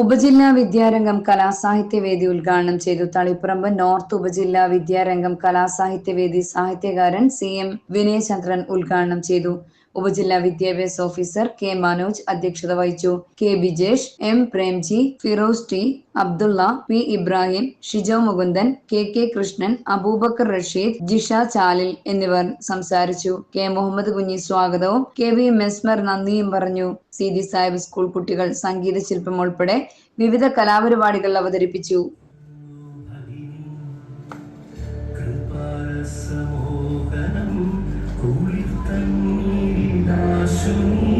ഉപജില്ലാ വിദ്യാരംഗം കലാസാഹിത്യവേദി ഉദ്ഘാടനം ചെയ്തു തളിപ്പറമ്പ് നോർത്ത് ഉപജില്ലാ വിദ്യാരംഗം കലാസാഹിത്യവേദി സാഹിത്യകാരൻ സി എം വിനയചന്ദ്രൻ ഉദ്ഘാടനം ചെയ്തു. ഉപജില്ലാ വിദ്യാഭ്യാസ ഓഫീസർ കെ മനോജ് അധ്യക്ഷത വഹിച്ചു. K Bijesh M Premji Firoz T Abdulla P Ibrahim Shijo Mukundan K K Krishnan Aboobacker Rasheed Jisha Chalil എന്നിവർ സംസാരിച്ചു. കെ മുഹമ്മദ് കുഞ്ഞി സ്വാഗതവും. കെ വി മെസ്മർ നന്ദിയും പറഞ്ഞു. സി ഡി സാഹിബ് സ്കൂൾ കുട്ടികൾ സംഗീത ശില്പം ഉൾപ്പെടെ വിവിധ കലാപരിപാടികൾ അവതരിപ്പിച്ചു. to me.